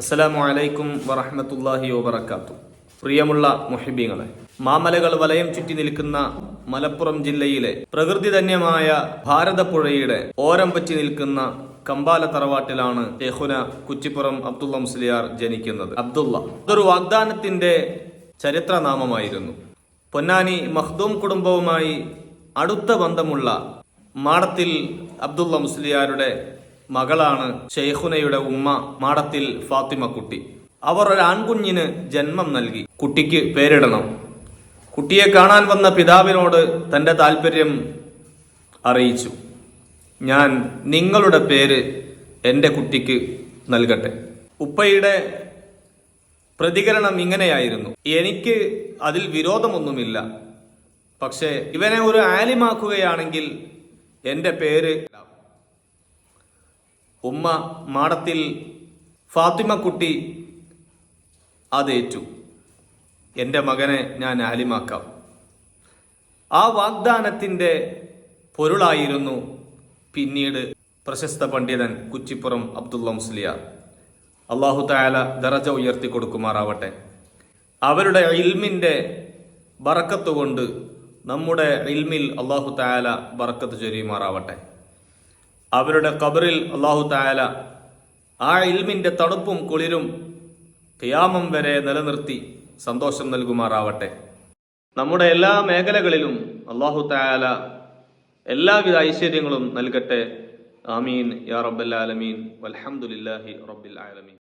അസ്സലാമു അലൈക്കും വറഹമത്തല്ലാഹി വാത്തു പ്രിയമുള്ള മുഹിബീങ്ങളെ മാമലകൾ വലയം ചുറ്റി നിൽക്കുന്ന മലപ്പുറം ജില്ലയിലെ പ്രകൃതിധന്യമായ ഭാരതപ്പുഴയുടെ ഓരം പറ്റി നിൽക്കുന്ന കമ്പാല തറവാട്ടിലാണ് യഹുന കുച്ചിപ്പുറം അബ്ദുള്ള മുസ്ലിയാർ ജനിക്കുന്നത്. അബ്ദുള്ള അതൊരു വാഗ്ദാനത്തിന്റെ ചരിത്രനാമമായിരുന്നു. പൊന്നാനി മഖ്ദൂം കുടുംബവുമായി അടുത്ത ബന്ധമുള്ള മാടത്തിൽ അബ്ദുള്ള മുസ്ലിയാരുടെ മകളാണ് ഷെയ്ഖുനയുടെ ഉമ്മ മാടത്തിൽ ഫാത്തിമ കുട്ടി അവർ ഒരു ആൺകുഞ്ഞിന് ജന്മം നൽകി. കുട്ടിക്ക് പേരിടണം. കുട്ടിയെ കാണാൻ വന്ന പിതാവിനോട് തന്റെ താല്പര്യം അറിയിച്ചു. ഞാൻ നിങ്ങളുടെ പേര് എന്റെ കുട്ടിക്ക് നൽകട്ടെ. ഉപ്പയുടെ പ്രതികരണം ഇങ്ങനെയായിരുന്നു. എനിക്ക് അതിൽ വിരോധമൊന്നുമില്ല. പക്ഷേ ഇവനെ ഒരു ആലിമാക്കുകയാണെങ്കിൽ എന്റെ പേര് ഉമ്മ മാടത്തിൽ ഫാത്തിമ കുട്ടി അതേറ്റു എന്റെ മകനെ ഞാൻ ആലിമാക്കാം. ആ വാഗ്ദാനത്തിന്റെ പൊരുളായിരുന്നു പിന്നീട് പ്രശസ്ത പണ്ഡിതൻ കുച്ചിപ്പുറം അബ്ദുള്ള മുസ്ലിയാർ. അള്ളാഹു തായാല ദറജ ഉയർത്തി കൊടുക്കുമാറാവട്ടെ. അവരുടെ ഇൽമിന്റെ ബറക്കത്ത് കൊണ്ട് നമ്മുടെ ഇൽമിൽ അള്ളാഹു തായാല ബറക്കത്ത് ചൊരിയുമാറാവട്ടെ. അവരുടെ കബറിൽ അള്ളാഹു തായാല ആ ഇൽമിന്റെ തണുപ്പും കുളിരും ഖിയാമം വരെ നിലനിർത്തി സന്തോഷം നൽകുമാറാവട്ടെ. നമ്മുടെ എല്ലാ മേഖലകളിലും അള്ളാഹു തായാല എല്ലാവിധ ഐശ്വര്യങ്ങളും നൽകട്ടെ. ആമീൻ. യാ റബ്ബൽ ആലമീൻ. വൽഹംദുലില്ലാഹി റബ്ബിൽ ആലമീൻ.